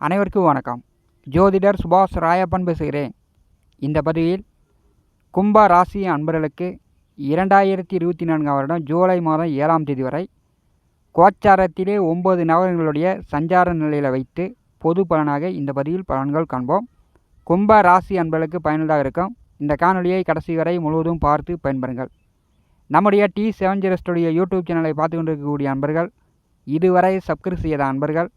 அனைவருக்கும் வணக்கம். ஜோதிடர் சுபாஷ் ராயப்பன் பேசுகிறேன் இந்த பதிவில் கும்ப ராசி அன்பர்களுக்கு இரண்டாயிரத்தி இருபத்தி நான்காம் வருடம் ஜூலை மாதம் ஏழாம் தேதி வரை கோச்சாரத்திலே ஒன்பது நகரங்களுடைய சஞ்சார நிலையில் வைத்து பொது பலனாக இந்த பதிவில் பலன்கள் காண்போம். கும்ப ராசி அன்பர்களுக்கு பயனுள்ளதாக இருக்கும். இந்த காணொலியை கடைசி வரை முழுவதும் பார்த்து பயன்பெறுங்கள். நம்முடைய T seven zero studio YouTube சேனலை பார்த்து கொண்டிருக்கக்கூடிய அன்பர்கள் இதுவரை சப்ஸ்கிரைப் செய்யாத அன்பர்கள்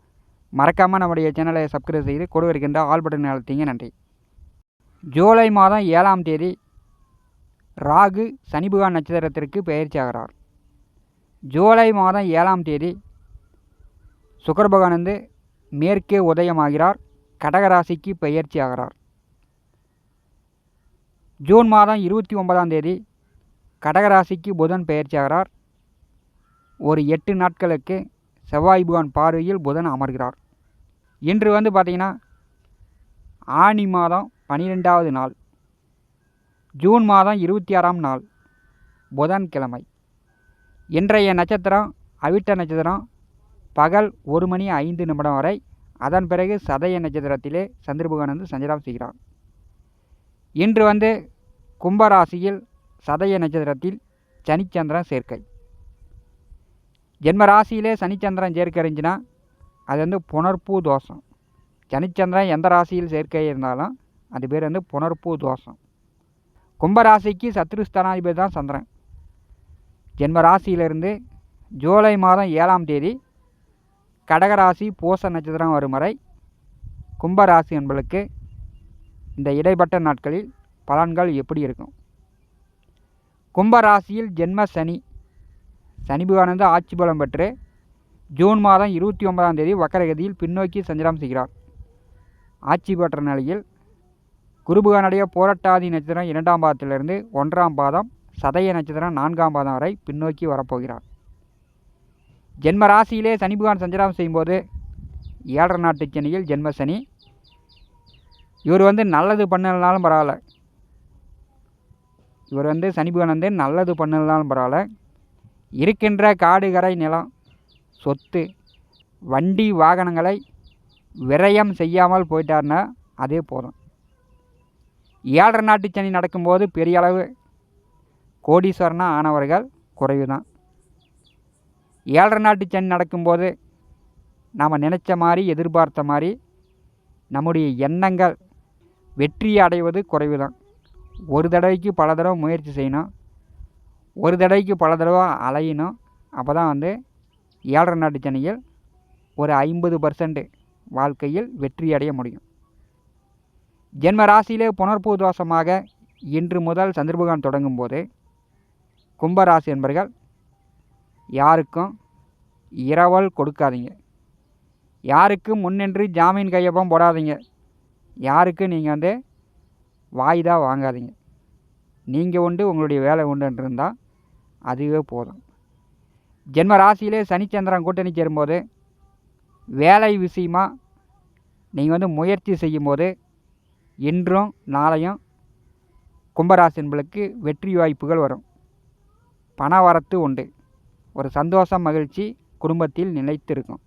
மறக்காமல் நம்முடைய சேனலை சப்ஸ்கிரைப் செய்து கொடு இருக்கின்ற ஆல் பட்டன் அழுத்திங்க. நன்றி. ஜூலை மாதம் ஏழாம் தேதி ராகு சனிபுகான் நட்சத்திரத்திற்கு பயிற்சி ஆகிறார். ஜூலை மாதம் ஏழாம் தேதி சுக்கர பகவான் வந்து மேற்கே உதயமாகிறார். கடகராசிக்கு பயிற்சி ஆகிறார். ஜூன் மாதம் இருபத்தி ஒன்பதாம் தேதி கடகராசிக்கு புதன் பயிற்சி ஆகிறார். ஒரு எட்டு நாட்களுக்கு செவ்வாய் புகான் பார்வையில் புதன் அமர்கிறார். இன்று வந்து பார்த்திங்கன்னா ஆனி மாதம் பனிரெண்டாவது நாள் ஜூன் மாதம் இருபத்தி ஆறாம் நாள் புதன்கிழமை. இன்றைய நட்சத்திரம் அவிட்ட நட்சத்திரம் பகல் ஒரு மணி ஐந்து நிமிடம் வரை அதன் பிறகு சதய நட்சத்திரத்திலே சந்திரபகவான் வந்து சஞ்சலம் செய்கிறார். இன்று வந்து கும்பராசியில் சதய நட்சத்திரத்தில் சனிச்சந்திரன் சேர்க்கை. ஜென்ம ராசியிலே சனிச்சந்திரன் சேர்க்கை இருந்துச்சுன்னா அது வந்து புனர்பூ தோஷம். சனிச்சந்திரன் எந்த ராசியில் சேர்க்கை இருந்தாலும் அது பேர் வந்து புனர்பூ தோஷம். கும்பராசிக்கு சத்ருஸ்தானாதிபதி தான் சந்திரன். ஜென்ம ராசியிலிருந்து ஜூலை மாதம் ஏழாம் தேதி கடகராசி பூச நட்சத்திரம் வரும் வரை கும்பராசி என்பளுக்கு இந்த இடைப்பட்ட நாட்களில் பலன்கள் எப்படி இருக்கும்? கும்பராசியில் ஜென்ம சனி. சனி பகவானந்து ஆட்சி பலம் பெற்று ஜூன் மாதம் இருபத்தி ஒன்பதாம் தேதி வக்கரகதியில் பின்னோக்கி சஞ்சாரம் செய்கிறார். ஆட்சி பெற்ற நிலையில் குருபுகானுடைய போராட்டாதி நட்சத்திரம் இரண்டாம் பாதத்திலிருந்து ஒன்றாம் பாதம் சதய நட்சத்திரம் நான்காம் பாதம் வரை பின்னோக்கி வரப்போகிறார். ஜென்ம ராசியிலே சனிபுகான் சஞ்சாரம் செய்யும்போது ஏழரை நாட்டு சென்னையில் ஜென்ம சனி. இவர் வந்து நல்லது பண்ணலனாலும் பரவாயில்ல. இவர் வந்து சனிபுகான் வந்து நல்லது பண்ணலனாலும் பரவாயில்ல. இருக்கின்ற காடுகரை நிலம் சொத்து வண்டி வாகனங்களை விரயம் செய்யாமல் போயிட்டார்னா அதே போதும். ஏழரை நாட்டு சனி நடக்கும்போது பெரிய அளவு கோடீஸ்வரனாக ஆனவர்கள் குறைவு தான் ஏழரை நாட்டு சனி நடக்கும்போது நாம் நினச்ச மாதிரி எதிர்பார்த்த மாதிரி நம்முடைய எண்ணங்கள் வெற்றி அடைவது குறைவு தான் ஒரு தடவைக்கு பல தடவை முயற்சி செய்யணும். ஒரு தடவைக்கு பல தடவை அலையணும். அப்போ தான் வந்து ஏழரை நாட்டு சனியில் ஒரு ஐம்பது பர்சன்ட் வாழ்க்கையில் வெற்றி அடைய முடியும். ஜென்ம ராசியிலே புனர்பூ தோஷமாக இன்று முதல் சந்திரபகவான் தொடங்கும்போது கும்பராசி என்பர்கள் யாருக்கும் இரவல் கொடுக்காதீங்க. யாருக்கும் முன்னின்று ஜாமீன் கையப்பம் போடாதீங்க. யாருக்கும் நீங்கள் வந்து வாய்தா வாங்காதீங்க. நீங்கள் உண்டு உங்களுடைய வேலை உண்டுன்றிருந்தால் அதுவே போதும். ஜென்ம ராசியிலே சனிச்சந்திரன் கூட்டணி சேரும்போது வேலை விஷயமா நீங்கள் வந்து முயற்சி செய்யும்போது இன்றும் நாளையும் கும்பராசி என்பளுக்கு வெற்றி வாய்ப்புகள் வரும். பண வரத்து உண்டு. ஒரு சந்தோஷம் மகிழ்ச்சி குடும்பத்தில் நிலைத்திருக்கும்.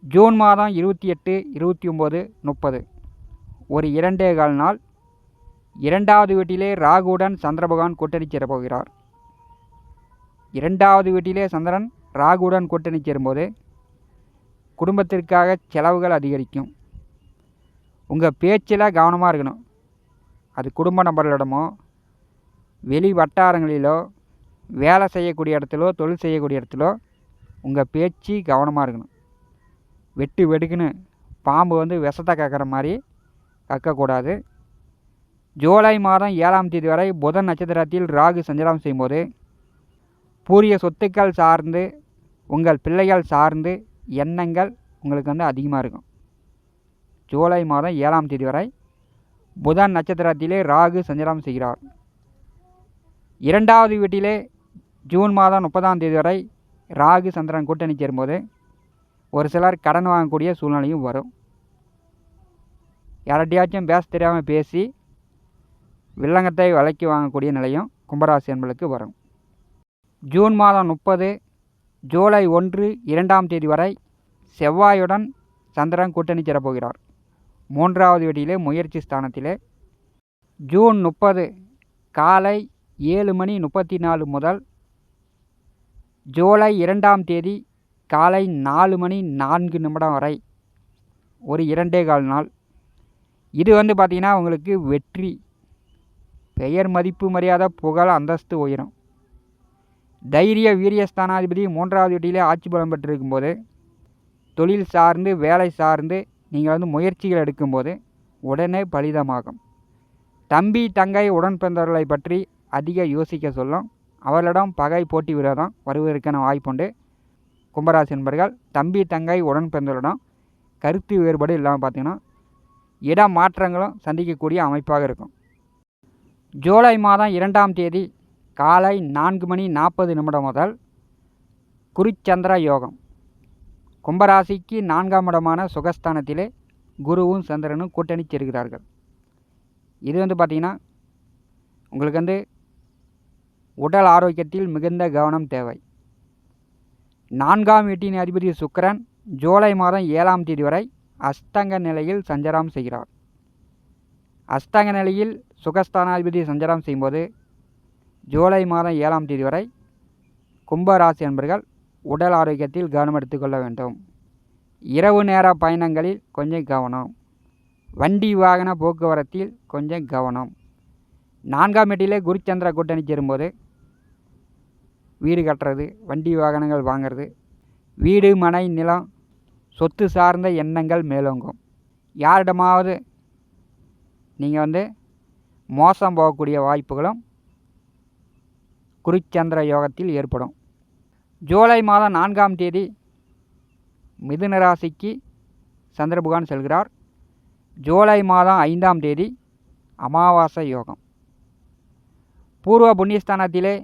ஜூன் மாதம் இருபத்தி எட்டு இருபத்தி ஒம்பது முப்பது. ஒரு இரண்டே கால் நாள். இரண்டாவது வீட்டிலே ராகுவுடன் சந்திரபகவான் கூட்டணி சேரப்போகிறார். இரண்டாவது வீட்டிலே சந்திரன் ராகுடன் கூட்டணி சேரும்போது குடும்பத்திற்காக செலவுகள் அதிகரிக்கும். உங்கள் பேச்சில் கவனமாக இருக்கணும். அது குடும்ப நபர்களிடமோ வெளி வட்டாரங்களிலோ வேலை செய்யக்கூடிய இடத்துலோ தொழில் செய்யக்கூடிய இடத்துலோ உங்கள் பேச்சு கவனமாக இருக்கணும். வெட்டு வெடுக்குன்னு பாம்பு வந்து விஷத்தை கக்கிற மாதிரி கக்கக்கூடாது. ஜூலை மாதம் ஏழாம் தேதி வரை புதன் நட்சத்திரத்தில் ராகு சஞ்சலம் செய்யும்போது பூரிய சொத்துக்கள் சார்ந்து உங்கள் பிள்ளைகள் சார்ந்து எண்ணங்கள் உங்களுக்கு வந்து அதிகமாக இருக்கும். ஜூலை மாதம் ஏழாம் தேதி வரை புதன் நட்சத்திரத்திலே ராகு சஞ்சலம் செய்கிறார். இரண்டாவது வீட்டிலே ஜூன் மாதம் முப்பதாம் தேதி வரை ராகு சந்திரன் கூட்டணி சேரும்போது ஒரு சிலர் கடன் வாங்கக்கூடிய சூழ்நிலையும் வரும். யார்கிட்டையாச்சும் பேச தெரியாமல் பேசி வில்லங்கத்தை விலைக்கு வாங்கக்கூடிய நிலையும் கும்பராசி என்பளுக்கு வரும். ஜூன் மாதம் முப்பது ஜூலை ஒன்று இரண்டாம் தேதி வரை செவ்வாயுடன் சந்திரன் கூட்டணி சேரப்போகிறார். மூன்றாவது வீட்டிலே முயற்சி ஸ்தானத்திலே ஜூன் முப்பது காலை ஏழு மணி முப்பத்தி நாலு முதல் ஜூலை இரண்டாம் தேதி காலை நாலு மணி நான்கு நிமிடம் வரை ஒரு இரண்டே கால் நாள். இது வந்து பார்த்திங்கன்னா உங்களுக்கு வெற்றி பெயர் மதிப்பு மரியாதை புகழ் அந்தஸ்து உயரும். தைரிய வீரியஸ்தானாதிபதி மூன்றாவது வீட்டிலே ஆட்சி பலம் பெற்றிருக்கும்போது தொழில் சார்ந்து வேலை சார்ந்து நீங்கள் வந்து முயற்சிகள் எடுக்கும்போது உடனே பலிதமாகும். தம்பி தங்கை உடன் பிறந்தவர்களை பற்றி அதிக யோசிக்க சொல்லும். அவர்களிடம் பகை போட்டி விரோதம் வருவதற்கான வாய்ப்புண்டு. கும்பராசி என்பர்கள் தம்பி தங்கை உடன் பிறந்தவரிடம் கருத்து வேறுபாடு இல்லாமல் பார்த்தீங்கன்னா இட மாற்றங்களும் சந்திக்கக்கூடிய அமைப்பாக இருக்கும். ஜூலை மாதம் இரண்டாம் தேதி காலை நான்கு மணி நாற்பது நிமிடம் முதல் குருச்சந்திர யோகம். கும்பராசிக்கு நான்காம் இடமான சுகஸ்தானத்திலே குருவும் சந்திரனும் கூட்டணி சேர்கிறார்கள். இது வந்து பார்த்திங்கன்னா உங்களுக்கு வந்து உடல் ஆரோக்கியத்தில் மிகுந்த கவனம் தேவை. நான்காம் வீட்டின் அதிபதி சுக்கரன் ஜூலை மாதம் ஏழாம் தேதி வரை அஸ்தங்க நிலையில் சஞ்சாரம் செய்கிறார். அஸ்தங்க நிலையில் சுகஸ்தானாதிபதி சஞ்சாரம் செய்யும்போது ஜூலை மாதம் ஏழாம் தேதி வரை கும்பராசி என்பர்கள் உடல் ஆரோக்கியத்தில் கவனம் எடுத்துக்கொள்ள வேண்டும். இரவு நேர பயணங்களில் கொஞ்சம் கவனம். வண்டி வாகன போக்குவரத்தில் கொஞ்சம் கவனம். நான்காம் எட்டிலே குருச்சந்திர கூட்டணி சேரும்போது வீடு கட்டுறது வண்டி வாகனங்கள் வாங்கிறது வீடு மனை நிலம் சொத்து சார்ந்த எண்ணங்கள் மேலோங்கும். யாரிடமாவது நீங்கள் வந்து மோசம் போகக்கூடிய வாய்ப்புகளும் குருச்சந்திர யோகத்தில் ஏற்படும். ஜூலை மாதம் நான்காம் தேதி மிதுன ராசிக்கு சந்திர பகவான் செல்கிறார். ஜூலை மாதம் ஐந்தாம் தேதி அமாவாசை யோகம். பூர்வ புண்ணியஸ்தானத்திலே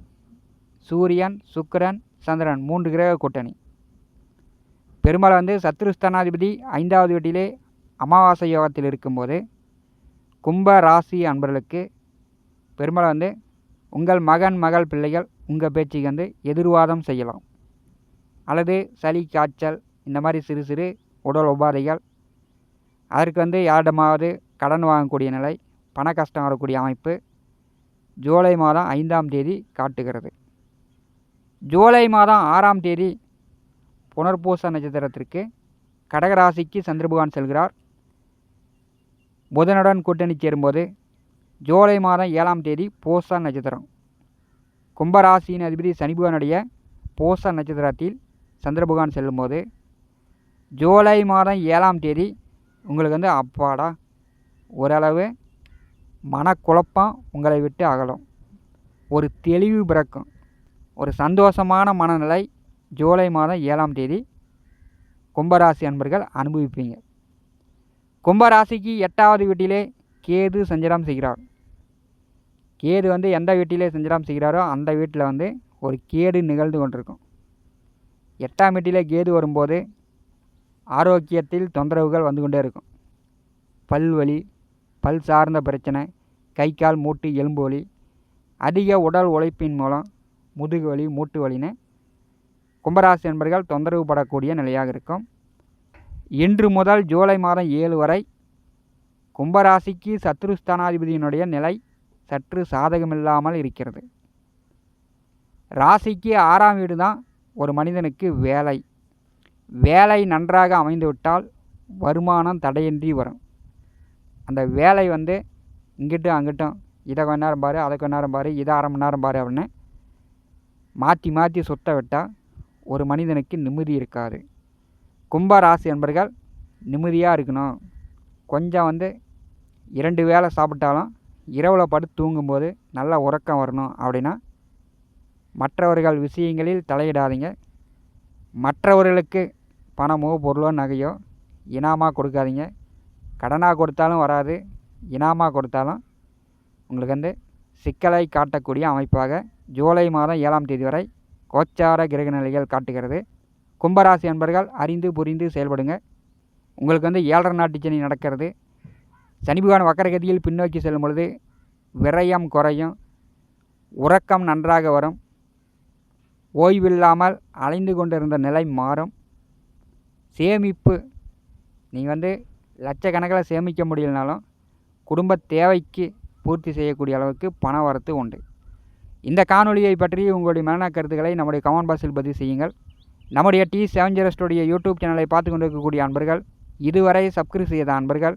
சூரியன் சுக்கிரன் சந்திரன் மூன்று கிரக கூட்டணி. பெருமாள் வந்து சத்ருஸ்தானாதிபதி ஐந்தாவது வீட்டிலே அமாவாசை யோகத்தில் இருக்கும்போது கும்ப ராசி அன்பர்களுக்கு பெருமாள் வந்து உங்கள் மகன் மகள் பிள்ளைகள் உங்கள் பேச்சுக்கு வந்து எதிர்வாதம் செய்யலாம். அல்லது சளி காய்ச்சல் இந்த மாதிரி சிறு சிறு உடல் உபாதைகள். அதற்கு வந்து யாரிடமாவது கடன் வாங்கக்கூடிய நிலை பண கஷ்டம் வரக்கூடிய அமைப்பு ஜூலை மாதம் ஐந்தாம் தேதி காட்டுகிறது. ஜூலை மாதம் ஆறாம் தேதி புனர்பூச நட்சத்திரத்திற்கு கடகராசிக்கு சந்திரபகவான் செல்கிறார். புதனுடன் கூட்டணி சேரும்போது ஜூலை மாதம் ஏழாம் தேதி போசா நட்சத்திரம். கும்பராசியின் அதிபதி சனிபகனுடைய போச நட்சத்திரத்தில் சந்திரபகவான் செல்லும்போது ஜூலை மாதம் ஏழாம் தேதி உங்களுக்கு வந்து அப்பாடா ஓரளவு மனக்குழப்பம் உங்களை விட்டு அகலும். ஒரு தெளிவு பிறக்கும். ஒரு சந்தோஷமான மனநிலை ஜூலை மாதம் ஏழாம் தேதி கும்பராசி அன்பர்கள் அனுபவிப்பீங்க. கும்பராசிக்கு எட்டாவது வீட்டிலே கேது சஞ்சாரம் செய்கிறார். கேது வந்து எந்த வீட்டிலே சஞ்சாரம் செய்கிறாரோ அந்த வீட்டில் வந்து ஒரு கேடு நிகழ்ந்து கொண்டிருக்கும். எட்டாம் வீட்டிலே கேது வரும்போது ஆரோக்கியத்தில் தொந்தரவுகள் வந்து கொண்டே இருக்கும். பல் வலி பல் சார்ந்த பிரச்சனை கை கால் மூட்டு எலும்பு வலி அதிக உடல் உழைப்பின் மூலம் முதுகு வலி மூட்டு வலின்னு கும்பராசி என்பர்கள் தொந்தரவு படக்கூடிய நிலையாக இருக்கும். இன்று முதல் ஜூலை மாதம் ஏழு வரை கும்பராசிக்கு சத்ருஸ்தானாதிபதியினுடைய நிலை சற்று சாதகமில்லாமல் இருக்கிறது. ராசிக்கு ஆறாம் வீடு தான் ஒரு மனிதனுக்கு வேலை. வேலை நன்றாக அமைந்துவிட்டால் வருமானம் தடையின்றி வரும். அந்த வேலை வந்து இங்கிட்டும் அங்கிட்டும் இதை கொஞ்ச நேரம் பாரு அதை கொஞ்ச நேரம் பாரு இதை அரை மணி நேரம் பாரு அப்படின்னு மாற்றி மாற்றி சுத்த விட்டால் ஒரு மனிதனுக்கு நிம்மதி இருக்காது. கும்ப ராசி என்பர்கள் நிம்மதியாக இருக்கணும். கொஞ்சம் வந்து இரண்டு வேளை சாப்பிட்டாலும் இரவில் படுத்து தூங்கும்போது நல்ல உறக்கம் வரணும் அப்படின்னா மற்றவர்கள் விஷயங்களில் தலையிடாதீங்க. மற்றவர்களுக்கு பணமோ பொருளோ நகையோ இனாமாக கொடுக்காதீங்க. கடனாக கொடுத்தாலும் வராது இனாமாக கொடுத்தாலும் உங்களுக்கு வந்து சிக்கலை காட்டக்கூடிய அமைப்பாக ஜூலை மாதம் ஏழாம் தேதி வரை கோச்சார கிரக நிலைகள் காட்டுகிறது. கும்பராசி என்பர்கள் அறிந்து புரிந்து செயல்படுங்க. உங்களுக்கு வந்து ஏழரை நாட்டு சனி நடக்கிறது. சனி பகவான் வக்கரகதியில் பின்னோக்கி செல்லும் பொழுது விரயம் குறையும் உறக்கம் நன்றாக வரும் ஓய்வில்லாமல் அலைந்து கொண்டிருந்த நிலை மாறும். சேமிப்பு நீங்கள் வந்து லட்சக்கணக்கில் சேமிக்க முடியலனாலும் குடும்ப தேவைக்கு பூர்த்தி செய்யக்கூடிய அளவுக்கு பண வரத்து உண்டு. இந்த காணொலியை பற்றி உங்களுடைய மரண கருத்துக்களை நம்முடைய கமெண்ட் பாக்ஸில் பதிவு செய்யுங்கள். நம்முடைய T seven zero studio YouTube சேனலை பார்த்து கொண்டிருக்கக்கூடிய அன்பர்கள் இதுவரை சப்ஸ்கிரைப் செய்த அன்பர்கள்